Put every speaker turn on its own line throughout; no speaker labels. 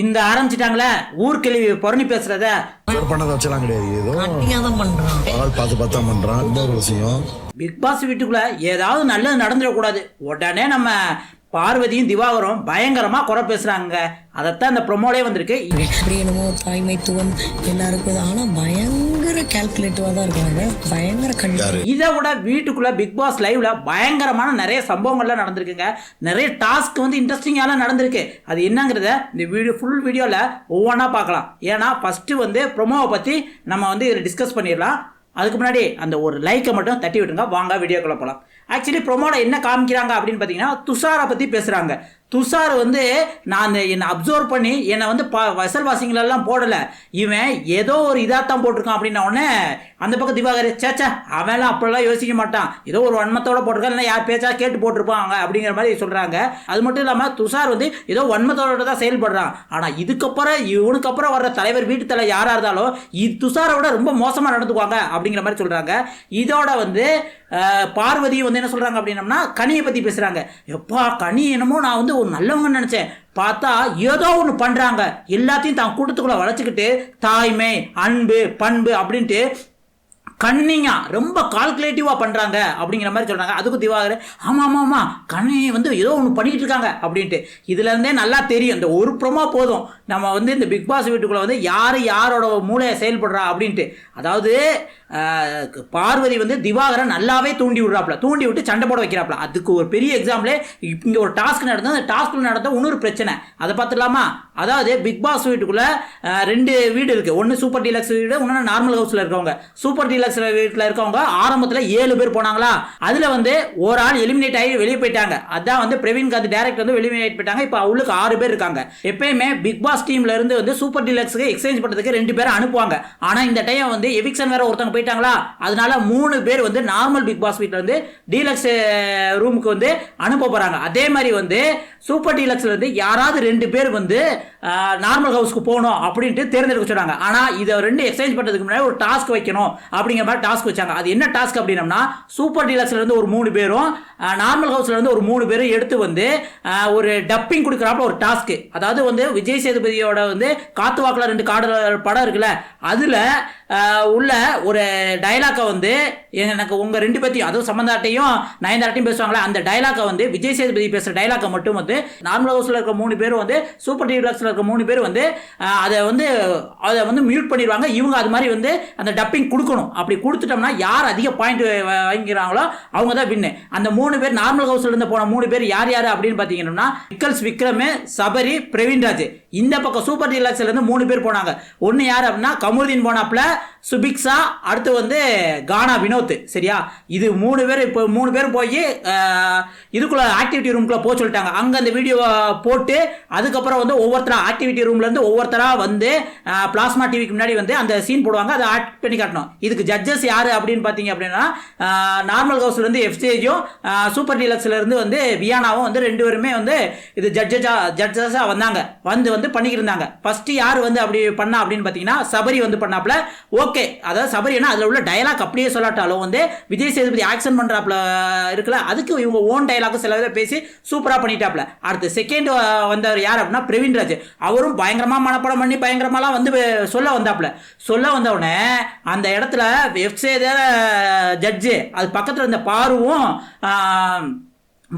இந்த ஆரம்பிச்சிட்டாங்களே ஊர் கிழவி புறணி பேசுறத.
பண்ணதை வச்சலாம் கிடையாது. ஏதோ
தான் பண்ணுறான்
ஆள் பார்த்து பார்த்தா பண்றான். இன்னொரு விஷயம்.
பிக் பாஸ் வீட்டுக்குள்ள ஏதாவது நல்லது நடந்துடக்கூடாது. உடனே நம்ம பார்வதியும் திவாகரும் பயங்கரமா குறை பேசுறாங்க. அதைத்தான் இந்த ப்ரொமோலே வந்திருக்கு.
என்னமோ தாய்மைத்துவம் எல்லாருக்கும் ஆனால் பயங்கர கால்குலேட்டிவாக தான் இருக்காங்க. பயங்கர கண்டு
இதை விட வீட்டுக்குள்ள பிக் பாஸ் லைவ்ல பயங்கரமான நிறைய சம்பவங்கள்லாம் நடந்திருக்குங்க. நிறைய டாஸ்க் வந்து இன்ட்ரெஸ்டிங்காலாம் நடந்திருக்கு. அது என்னங்கிறத இந்த வீடியோ ஃபுல் வீடியோவில் ஒவ்வொன்றா பார்க்கலாம். ஏன்னா ஃபஸ்ட்டு வந்து ப்ரொமோவை பற்றி நம்ம வந்து இதில் டிஸ்கஸ் பண்ணிடலாம். அதுக்கு முன்னாடி அந்த ஒரு லைக்கை மட்டும் தட்டி விட்டுருங்க. வாங்க வீடியோக்குள்ளே போகலாம் ஆக்சுவலி ப்ரொமோட என்ன காமிக்கிறாங்க அப்படின்னு பார்த்தீங்கன்னா துஷாரை பற்றி பேசுகிறாங்க துஷார் வந்து நான் அந்த என்னை அப்சர்வ் பண்ணி என்னை வந்து ப வசல் வாசிங்களெல்லாம் போடலை. இவன் ஏதோ ஒரு இதாக தான் போட்டிருக்கான் அப்படின்ன உடனே அந்த பக்கம் திவாகர் சேச்சா அவன்லாம் அப்படிலாம் யோசிக்க மாட்டான். ஏதோ ஒரு வன்மத்தோட போட்டிருக்கான் இல்லை யார் பேச்சா கேட்டு போட்டிருப்பாங்க அப்படிங்கிற மாதிரி சொல்கிறாங்க அது மட்டும் இல்லாமல் துஷார் வந்து ஏதோ வன்மத்தோட தான் செயல்படுறான். ஆனால் இதுக்கப்புறம் இவனுக்கு அப்புறம் வர்ற தலைவர் வீட்டு தலை யாராக இருந்தாலும் இது துஷாரை விட ரொம்ப மோசமாக நடந்துக்குவாங்க அப்படிங்கிற மாதிரி சொல்கிறாங்க இதோட வந்து பார்வதி வந்து என்ன சொல்கிறாங்க அப்படின்னம்னா கனியை பற்றி பேசுகிறாங்க எப்பா கனி என்னமோ நான் வந்து ஒரு நல்லவங்கன்னு நினச்சேன். பார்த்தா ஏதோ ஒன்று பண்ணுறாங்க எல்லாத்தையும் தான் கூட்டத்துக்குள்ளே வளைச்சிக்கிட்டு தாய்மை அன்பு பண்பு அப்படின்ட்டு கண்ணிங்கா ரொம்ப கால்குலேட்டிவாக பண்ணுறாங்க அப்படிங்கிற மாதிரி சொல்கிறாங்க அதுக்கும் திவாகர் ஆமாம் ஆமாம் ஆமாம் கண்ணி வந்து ஏதோ ஒன்று பண்ணிக்கிட்டு இருக்காங்க அப்படின்ட்டு. இதுலேருந்தே நல்லா தெரியும் இந்த ஒரு ப்ரோமோ போதும். நம்ம வந்து இந்த பிக் பாஸ் வீட்டுக்குள்ளே வந்து யார் யாரோட மூளையை செயல்படுறா அப்படின்ட்டு. அதாவது பார்வதி வந்து திவாகரை நல்லாவே தூண்டி விடுறாப்புல தூண்டி விட்டு சண்டை போட வைக்கிறாப்புல. அதுக்கு ஒரு பெரிய எக்ஸாம்பிளே இங்கே ஒரு டாஸ்க் நடந்தால் அந்த டாஸ்க்கில் நடந்தால் இன்னொரு பிரச்சனை. அதை பார்த்துடலாமா? அதாவது பிக் பாஸ் வீட்டுக்குள்ளே ரெண்டு வீடு இருக்குது ஒன்று சூப்பர் டீலக்ஸ் வீடு ஒன்று நார்மல் ஹவுஸில் இருக்கவங்க. சூப்பர் டீலக்ஸ் வீட்டில் இருக்கவங்க ஆரம்பத்தில் ஏழு பேர் போனாங்களா? அதில் வந்து ஒரு ஆள் எலிமினேட் ஆகி வெளியே போயிட்டாங்க. அதான் வந்து பிரவீன் காந்த் டேரக்டர் வந்து எலிமினேட் போயிட்டாங்க இப்போ அவளுக்கு ஆறு பேர் இருக்காங்க. எப்பயுமே பிக் பாஸ் டீம்ல இருந்து வந்து சூப்பர் டீலக்ஸுக்கு எக்ஸ்சேஞ்ச் பண்ணுறதுக்கு ரெண்டு பேரை அனுப்புவாங்க. ஆனால் இந்த டைம் வந்து எவிக்ஷன் வேற ஒருத்தவங்க போயிட்டாங்களா? அதனால மூணு பேர் வந்து நார்மல் பிக் பாஸ் வீட்டில் வந்து டீலக்ஸ் ரூமுக்கு வந்து அனுப்ப போகிறாங்க அதே மாதிரி வந்து சூப்பர் டீலக்ஸ்லேருந்து யாராவது ரெண்டு பேர் வந்து நார்மல் ஹவுஸ்க்கு போகணும் அப்படின்ட்டு தேர்ந்தெடுக்க சொன்னாங்க. ஆனால் இதை ரெண்டு எக்ஸ்சேஞ்ச் பண்ணுறதுக்கு முன்னாடி ஒரு டாஸ்க் வைக்கணும் அப்படிங்கிற மாதிரி டாஸ்க் வச்சாங்க. அது என்ன டாஸ்க் அப்படின்னம்னா சூப்பர் டீலக்ஸ்லேருந்து ஒரு மூணு பேரும் நார்மல் ஹவுஸ்லேருந்து ஒரு மூணு பேரும் எடுத்து வந்து ஒரு டப்பிங் கொடுக்குறாப்புல ஒரு டாஸ்க் அதாவது வந்து விஜய் சேதுபதியோட வந்து காத்து வாக்கில் ரெண்டு காடு படம் இருக்குல்ல அதில் உள்ள ஒரு டைலாக்கை வந்து எனக்கு உங்கள் ரெண்டு பேர்த்தையும் அதுவும் சம்பந்தாட்டையும் நயன்தாட்டையும் பேசுவாங்களே அந்த டைலாக்கை வந்து விஜய் சேதுபதி பேசுகிற டைலாக்கை மட்டும் வந்து நார்மல் ஹவுஸில் இருக்க மூணு பேர் வந்து சூப்பர் டீலக்ஸில் இருக்க மூணு பேர் வந்து அதை வந்து அதை வந்து மியூட் பண்ணிடுவாங்க. இவங்க அது மாதிரி வந்து அந்த டப்பிங் கொடுக்கணும். அப்படி கொடுத்துட்டோம்னா யார் அதிக பாயிண்ட் வாங்கிக்கிறாங்களோ அவங்க தான் வின்னு அந்த மூணு பேர் நார்மல் ஹவுஸ்ல இருந்து போன மூணு பேர் யார் யார் அப்படின்னு பார்த்தீங்கன்னா விக்கல்ஸ் விக்ரமு சபரி பிரவீன்ராஜ். இந்த பக்கம் சூப்பர் டீலக்ஸ்ல இருந்து மூணு பேர் போனாங்க. ஒன்று யார் அப்படின்னா கமருதீன் போனாப்புல சுபிக்ஸா அடுத்து வந்து கானா வினோத் சரியா? இது மூணு பேர் இப்போ மூணு பேர் போய் இதுக்குள்ளே இதுக்குள்ள ஆக்டிவிட்டி ரூம்குள்ள போக சொல்லிட்டாங்க. அங்கே அந்த வீடியோவை போட்டு அதுக்கப்புறம் வந்து ஒவ்வொருத்தரா ஆக்டிவிட்டி ரூம்ல இருந்து ஒவ்வொருத்தரா வந்து பிளாஸ்மா டிவிக்கு முன்னாடி வந்து அந்த சீன் போடுவாங்க. அதை ஆக்ட் பண்ணி காட்டணும். இதுக்கு ஜட்ஜஸ் யாரு அப்படின்னு பார்த்தீங்க அப்படின்னா நார்மல் ஹவுஸ்ல இருந்து சூப்பர் டீலக்ஸ்ல இருந்து வந்து வியானாவும் வந்து ரெண்டு பேருமே வந்து இது ஜட்ஜஸா ஜட்ஜஸாக வந்தாங்க. வந்து வந்து பண்ணிக்கிட்டு இருந்தாங்க. ஃபர்ஸ்ட் யார் வந்து அப்படி பண்ணா அப்படின்னு பார்த்தீங்கன்னா சபரி வந்து பண்ணாப்ல ஓகே ஓகே அதாவது சபரினா அதில் உள்ள டயலாக் அப்படியே சொல்லாட்டாலும் வந்து விஜய் சேதுபதி ஆக்ஷன் பண்ணுறாப்புல இருக்குல்ல அதுக்கு இவங்க ஓன் டயலாக்கும் சில இதை பேசி சூப்பராக பண்ணிட்டாப்ல அடுத்து செகண்ட் வந்தவர் யார் அப்படின்னா பிரவீன்ராஜ் அவரும் பயங்கரமாக மனப்படம் பண்ணி பயங்கரமாலாம் வந்து சொல்ல வந்தாப்புல. சொல்ல வந்தவுடனே அந்த இடத்துல வெப்சைட் ஜட்ஜு அது பக்கத்தில் இருந்த பாருவும்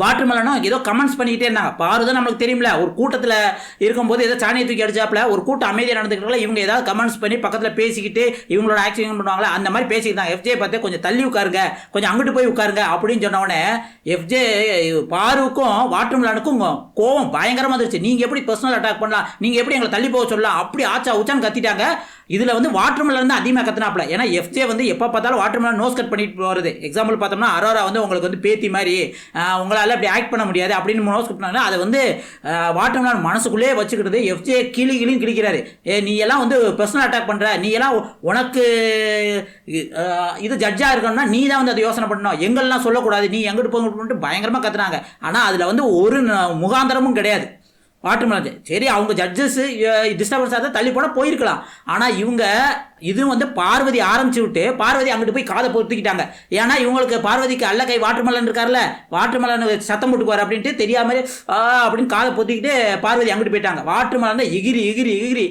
வாட்டர் மெலனும் ஏதோ கமெண்ட்ஸ் பண்ணிக்கிட்டே இருந்தாங்க. பாரு தான் நம்மளுக்கு தெரியும்ல ஒரு கூட்டத்தில் இருக்கும்போது ஏதோ சாணியை தூக்கி அடிச்சாப்புல ஒரு கூட்டம் அமைதியாக நடந்துக்கிறதுல இவங்க ஏதாவது கமெண்ட்ஸ் பண்ணி பக்கத்தில் பேசிக்கிட்டு இவங்களோட ஆக்சிடென்ட் பண்ணுவாங்களா அந்த மாதிரி பேசிக்கிட்டாங்க எஃப்ஜே பார்த்து கொஞ்சம் தள்ளி உட்காருங்க கொஞ்சம் அங்கிட்டு போய் உட்காருங்க அப்படின்னு சொன்னவொடனே எஃப்ஜே பாருக்கும் வாட்டர் மெலனுக்கும் கோவம் பயங்கரமாக இருந்துச்சு நீங்கள் எப்படி பர்சனல் அட்டாக் பண்ணலாம் நீங்கள் எப்படி எங்களை தள்ளி போக சொல்லலாம் அப்படி ஆச்சா உச்சான்னு கத்திட்டாங்க. இதில் வந்து வாட்டர்மெலன் வந்து தான் அதிகமாக கற்றுனாப்ல ஏன்னா எஃப்ஜே வந்து எப்போ பார்த்தாலும் வாட்டர்மெலன் நோஸ் கட் பண்ணிட்டு போகிறது எக்ஸாம்பிள் பார்த்தோம்னா அரோரா வந்து உங்களுக்கு வந்து பேத்தி மாதிரி உங்களால் அப்படி ஆக்ட் பண்ண முடியாது அப்படின்னு நோஸ் கட் பண்ணாங்க அதை வந்து வாட்டர்மெலன் மனசுக்குள்ளேயே வச்சுக்கிட்டது எஃப்ஜே கிளி கிளின்னு கிழிக்கிறாரு. ஏ நீ எல்லாம் வந்து பர்சனல் அட்டாக் பண்ணுற நீ எல்லாம் உனக்கு இது ஜட்ஜாக இருக்கணும்னா நீ தான் வந்து அதை யோசனை பண்ணணும். எங்கெல்லாம் சொல்லக்கூடாது. நீ எங்கிட்டு போங்கிட்டு பயங்கரமாக கத்துனாங்க. ஆனால் அதில் வந்து ஒரு ந- முகாந்தரமும் கிடையாது. வாட்டர் சரி அவங்க ஜட்ஜஸ் டிஸ்டர்பன்ஸ் தான் தள்ளி போனால் போயிருக்கலாம். ஆனால் இவங்க இதுவும் வந்து பார்வதி ஆரம்பிச்சு விட்டு பார்வதி அங்கிட்டு போய் காதை பொறுத்துக்கிட்டாங்க ஏன்னா இவங்களுக்கு பார்வதிக்கு அல்ல கை வாட்டர்மலன் இருக்கார்ல வாட்டர்மலன் சத்தம் போட்டுக்குவார் அப்படின்ட்டு தெரியாம அப்படின்னு காதை பொத்திக்கிட்டு பார்வதி அங்கிட்டு போயிட்டாங்க. வாட்டர்மலன் தான் எகிரி எகிரி எகிரி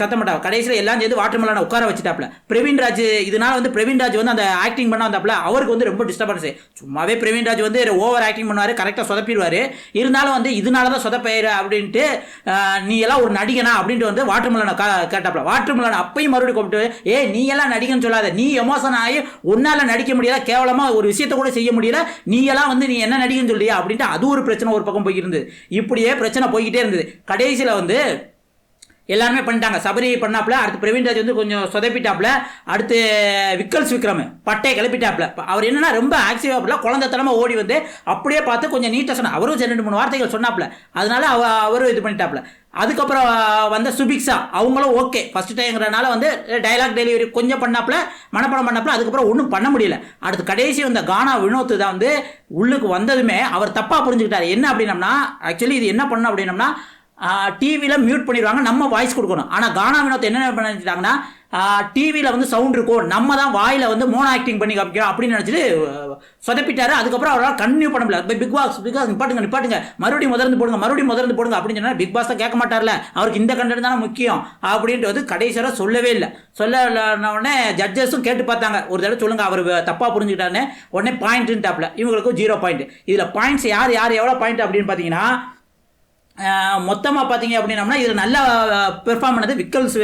சத்தம் போட்டாங்க. கடைசியில் எல்லாம் சேர்ந்து வாட்டர்மலனை உட்கார வச்சுட்டாப்ல பிரவீன்ராஜ் இதனால வந்து பிரவீன்ராஜ் வந்து அந்த ஆக்டிங் பண்ண வந்தாப்ல அவருக்கு வந்து ரொம்ப டிஸ்டர்பன்ஸ் சும்மாவே பிரவீன்ராஜ் வந்து ஓவர் ஆக்டிங் பண்ணுவார் கரெக்டாக சொதப்பிடுவார். இருந்தாலும் வந்து இதனால தான் சொதப்பயிரு அப்படின்ட்டு நீ எல்லாம் ஒரு நடிகனா அப்படின்ட்டு வந்து வாட்டர்மலனை கேட்டாப்ல. வாட்டர்மலன் அப்பையும் மறுபடியும் கூப்பிட்டு ஏ நீ எல்லாம் நடிகன்னு சொல்லாத. நீ எமோஷன் ஆகி உன்னால் நடிக்க முடியல கேவலமாக ஒரு விஷயத்த கூட செய்ய முடியல. நீ எல்லாம் வந்து நீ என்ன நடிகன்னு சொல்லியா? அப்படின்ட்டு அது ஒரு பிரச்சனை ஒரு பக்கம் போயிருந்தது. இப்படியே பிரச்சனை போய்கிட்டே இருந்தது. கடைசியில் வந்து எல்லாருமே பண்ணிட்டாங்க. சபரி பண்ணாப்புல அடுத்து பிரவீன்ராஜ் வந்து கொஞ்சம் சொதப்பிட்டாப்புல அடுத்து விக்கல்ஸ் விக்ரம் பட்டையை கிளப்பிட்டாப்புல. அவர் என்னன்னா ரொம்ப ஆக்சிவாப்ல குழந்தைத்தனமா ஓடி வந்து அப்படியே பார்த்து கொஞ்சம் நீட்டாக சொன்ன அவரும் ரெண்டு மூணு வார்த்தைகள் சொன்னாப்புல. அதனால அவ அவரும் இது பண்ணிட்டாப்புல. அதுக்கப்புறம் வந்த சுபிக்ஸா அவங்களும் ஓகே ஃபர்ஸ்ட் டைம்ங்கிறனால வந்து டைலாக் டெலிவரி கொஞ்சம் பண்ணாப்புல மனப்படம் பண்ணப்பல அதுக்கப்புறம் ஒன்றும் பண்ண முடியல. அடுத்து கடைசி வந்த கானா வினோத் தான் வந்து உள்ளுக்கு வந்ததுமே அவர் தப்பாக புரிஞ்சுக்கிட்டார். என்ன அப்படின்னம்னா ஆக்சுவலி இது என்ன பண்ணோம் அப்படின்னம்னா டிவியில் மியூட் பண்ணிடுவாங்க நம்ம வாய்ஸ் கொடுக்கணும். ஆனால் கானா வினோத் என்ன பண்ணிட்டாங்கன்னா டிவியில் வந்து சவுண்ட் இருக்கும் நம்ம தான் வாயில் வந்து மோனோ ஆக்டிங் பண்ணி காமிக்கிறோம் அப்படின்னு நினச்சிட்டு சொதப்பிட்டாரு. அதுக்கப்புறம் அவரால் கன்டினியூ பண்ண முடியல. பிக் பாஸ் பிக் பாஸ் நிப்பாட்டுங்க நிப்பாட்டுங்க. மறுபடியும் முதர்ந்து போடுங்க மறுபடியும் முதர்ந்து போடுங்க அப்படின்னு சொன்னால் பிக் பாஸ் தான் கேட்க மாட்டார்ல. அவருக்கு இந்த கண்டென்ட் தானே முக்கியம் அப்படின்ட்டு வந்து கடைசியாக சொல்லவே இல்லை. சொல்ல உடனே ஜட்ஜஸும் கேட்டு பார்த்தாங்க. ஒரு தடவை சொல்லுங்க அவர் தப்பாக புரிஞ்சுக்கிட்டாருன்னு. உடனே பாயிண்ட்டுன்ட்டாப்ல இவங்களுக்கும் ஜீரோ பாயிண்ட் இதில் பாயிண்ட்ஸ் யார் யார் எவ்வளோ பாயிண்ட் அப்படின்னு பார்த்தீங்கன்னா மொத்தமாக பார்த்தீங்க அப்படின்னம்னா இதில் நல்லா பெர்ஃபார்ம் பண்ணது விக்கல்ஸ்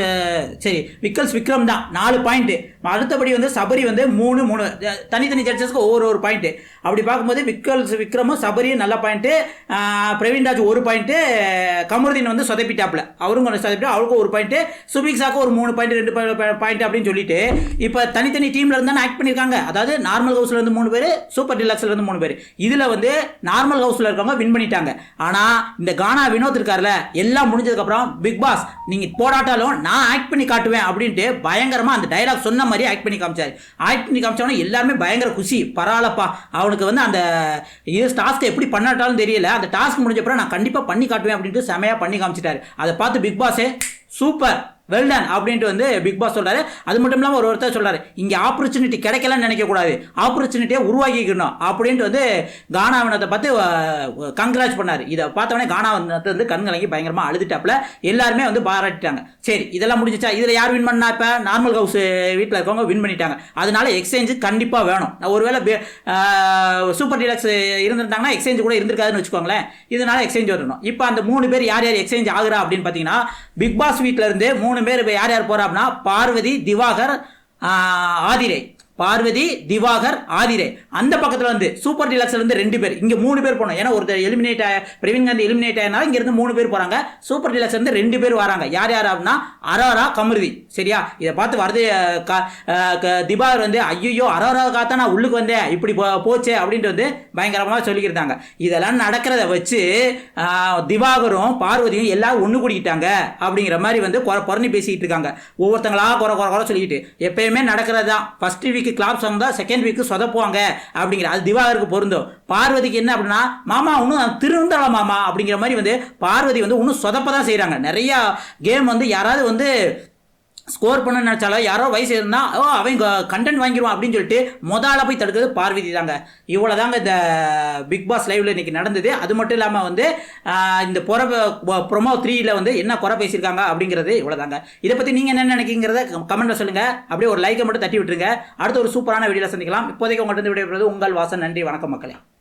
சரி விக்கல்ஸ் விக்ரம் தான். நாலு பாயிண்ட்டு அடுத்தபடி வந்து சபரி வந்து மூணு மூணு. தனித்தனி ஜட்ஜஸ்க்கு ஒவ்வொரு ஒரு பாயிண்ட்டு அப்படி பார்க்கும்போது விக்கல்ஸ் விக்ரமும் சபரியும் நல்ல பாயிண்ட்டு பிரவீன்ராஜ் ஒரு பாயிண்ட்டு கமருதீன் வந்து சொதப்பிட்டாப்ல அவரும் கொஞ்சம் சொதப்பிட்டு அவருக்கும் ஒரு பாயிண்ட்டு சுபிக்ஸாக்கு ஒரு மூணு பாயிண்ட் ரெண்டு பாயிண்ட் அப்படின்னு சொல்லிட்டு இப்போ தனித்தனி டீமில் இருந்து ஆக்ட் பண்ணியிருக்காங்க அதாவது நார்மல் ஹவுஸ்லேருந்து மூணு பேர் சூப்பர் டிலக்ஸ்ல இருந்து மூணு பேர். இதில் வந்து நார்மல் ஹவுஸில் இருக்கவங்க வின் பண்ணிட்டாங்க. ஆனால் இந்த கானா வினோத் இருக்கார்ல எல்லாம் முடிஞ்சதுக்கப்புறம் பிக் பாஸ் நீங்கள் போடாட்டாலும் நான் ஆக்ட் பண்ணி காட்டுவேன் அப்படின்ட்டு பயங்கரமாக அந்த டைலாக் சொன்ன மாதிரி ஆக்ட் பண்ணி காமிச்சார். ஆக்ட் பண்ணி காமிச்சவனே எல்லாருமே பயங்கர குஷி. பரவாயில்லப்பா அவனுக்கு வந்து அந்த இது டாஸ்க் எப்படி பண்ணாட்டாலும் தெரியல. அந்த டாஸ்க் முடிஞ்சப்பறம் நான் கண்டிப்பாக பண்ணி காட்டுவேன் அப்படின்ட்டு செமையாக பண்ணி காமிச்சிட்டாரு. அதை பார்த்து பிக் பாஸே சூப்பர். வெல் டன் அப்படின்ட்டு வந்து பிக் பாஸ் சொல்கிறாரு அது மட்டும் இல்லாமல் ஒரு ஒருத்தர் சொல்கிறாரு இங்கே ஆப்பர்ச்சுனிட்டி கிடைக்கலன்னு நினைக்கக்கூடாது ஆப்பர்ச்சுனிட்டியை உருவாக்கிக்கணும் அப்படின்ட்டு வந்து கானாவினத்தை பார்த்து கங்க்ராச் பண்ணார். இதை பார்த்தவொடனே கானாவினத்தை வந்து கண்கலங்கி பயங்கரமாக அழுதுட்டாப்புல. எல்லாருமே வந்து பாராட்டிட்டாங்க. சரி இதெல்லாம் முடிஞ்சிச்சா? இதில் யார் வின் பண்ணா இப்போ? நார்மல் ஹவுஸ் வீட்டில் இருக்கவங்க வின் பண்ணிட்டாங்க. அதனால எக்ஸ்சேஞ்சு கண்டிப்பாக வேணும். ஒருவேளை சூப்பர் டீலக்ஸ் இருந்திருந்தாங்கன்னா எக்ஸ்சேஞ்ச் கூட இருந்திருக்காதுன்னு வச்சுக்கோங்களேன். இதனால எக்ஸ்சேஞ்ச் வரணும். இப்போ அந்த மூணு பேர் யார் யார் எக்ஸ்சேஞ்ச் ஆகுறா அப்படின்னு பார்த்தீங்கன்னா பிக் பாஸ் வீட்டில் மூணு மூணு பேர் இப்போ யார் யார் போறா அப்படின்னா பார்வதி திவாகர் ஆதிரை. பார்வதி திவாகர் ஆதிரே. அந்த பக்கத்தில் வந்து சூப்பர் டிலக்ஸ்ல இருந்து ரெண்டு பேர். இங்கே மூணு பேர் போனோம். ஏன்னா ஒருத்தர் எலிமினேட் ஆய பிரவீன் காந்தி எலிமினேட் ஆயினால இங்கேருந்து மூணு பேர் போகிறாங்க சூப்பர் டிலக்ஸ்ல இருந்து ரெண்டு பேர் வராங்க. யார் யார் அப்படின்னா அரோரா கமருதி. சரியா? இதை பார்த்து வரது க- க- திவாகர் வந்து ஐயோ அரோரா காத்தா நான் உள்ளுக்கு வந்தேன். இப்படி போ- போச்சே அப்படின்ட்டு வந்து பயங்கரமாக சொல்லிக்கிட்டாங்க. இதெல்லாம் நடக்கிறத வச்சு திவாகரும் பார்வதியும் எல்லாரும் ஒன்று கூடிக்கிட்டாங்க. அப்படிங்கிற மாதிரி வந்து குறை குறைஞ்சி பேசிக்கிட்டு இருக்காங்க. ஒவ்வொருத்தங்களா குறை குறை குறை சொல்லிக்கிட்டு. எப்பயுமே நடக்கிறது தான் ஃபஸ்ட்டு வீக்கு கிளாப்ஸ் வந்தால் செகண்ட் வீக்கு சொதப்புவாங்க அப்படிங்கிற அது திவாகருக்கு பொருந்தும். பார்வதிக்கு என்ன அப்படின்னா மாமா இன்னும் திருந்தல மாமா அப்படிங்கிற மாதிரி வந்து பார்வதி வந்து இன்னும் சொதப்ப தான் செய்கிறாங்க நிறையா கேம் வந்து யாராவது வந்து ஸ்கோர் பண்ண நினச்சாலும் யாரோ வயசு இருந்தால் ஓ அவன் கண்டென்ட் வாங்கிடுவான் அப்படின்னு சொல்லிட்டு முதல்ல போய் தடுக்கிறது பார்வதி தாங்க. இவ்வளோ தாங்க இந்த பிக் பாஸ் லைவ்ல இன்னைக்கு நடந்தது. அது மட்டும் இல்லாமல் வந்து இந்த புற ப்ரொமோ த்ரீயில் வந்து என்ன குறை பேசியிருக்காங்க அப்படிங்கிறது இவ்வளோ தாங்க இதை பற்றி நீங்கள் என்ன நினைக்கிறீங்கிறத கமெண்ட்டில் சொல்லுங்கள் அப்படியே ஒரு லைக்கை மட்டும் தட்டி விட்டுருங்க. அடுத்த ஒரு சூப்பரான வீடியோவில் சந்திக்கலாம். இப்போதைக்கு உங்கள்கிட்ட விடைபெறுவது உங்கள் வாசன். நன்றி. வணக்கம் மக்களே.